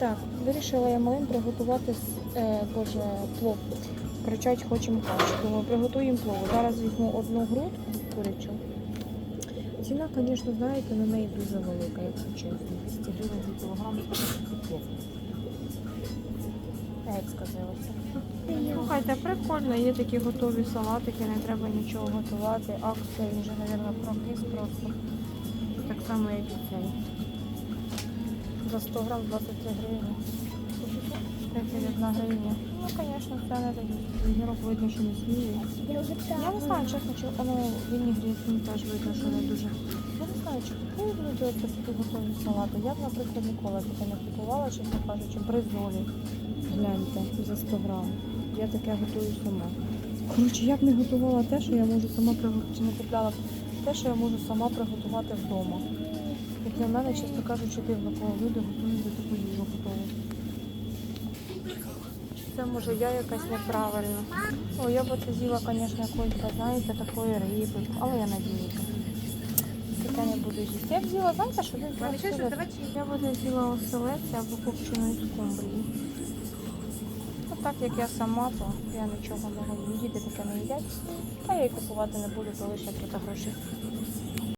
Так, вирішила я малим приготувати е, боже, плов. Кричать, хочемо каші. Думаю, приготуємо плов. Зараз візьму одну грудку курячу. Ціна, звісно, знаєте, на неї дуже велика, якщо чесно. 200 гривень за кілограм плов. Як сказалася. Слухайте, прикольно, є такі готові салатики, не треба нічого готувати. Акція вже, мабуть, прокис просто. Так само, як і цей. За 100 грам 23 гривні. 31 гривня. Ну, звісно, це не такі. Огірок видно, що не сміє. Я не знаю, чесно, чи воно він не грізний теж видно, що не дуже. Я не знаю, чи купують люди оце такі готові салати. Я б, наприклад, ніколи таке не купувала, чесно кажучи, бризолі. Гляньте, за 100 грам. Я таке готую сама. Коротше, я б не готувала те, що я можу сама приготувати, чи не купляла те, що я можу сама приготувати вдома. Як для мене, чесно кажучи, дивно, коли люди готують до таку їжу готову. Це може я якась неправильна. О, я б оце з'їла, звісно, якоїсь, знаєте, такої риби, але я надіюся. Таке не буду їсти. Я б з'їла, знаєте, що оселедць. Я б з'їла оселедця або копченої скумбрії. Ну так як я сама, то я нічого не можу. Діти таке не їдять. Та я і купувати не буду, то лише тут гроші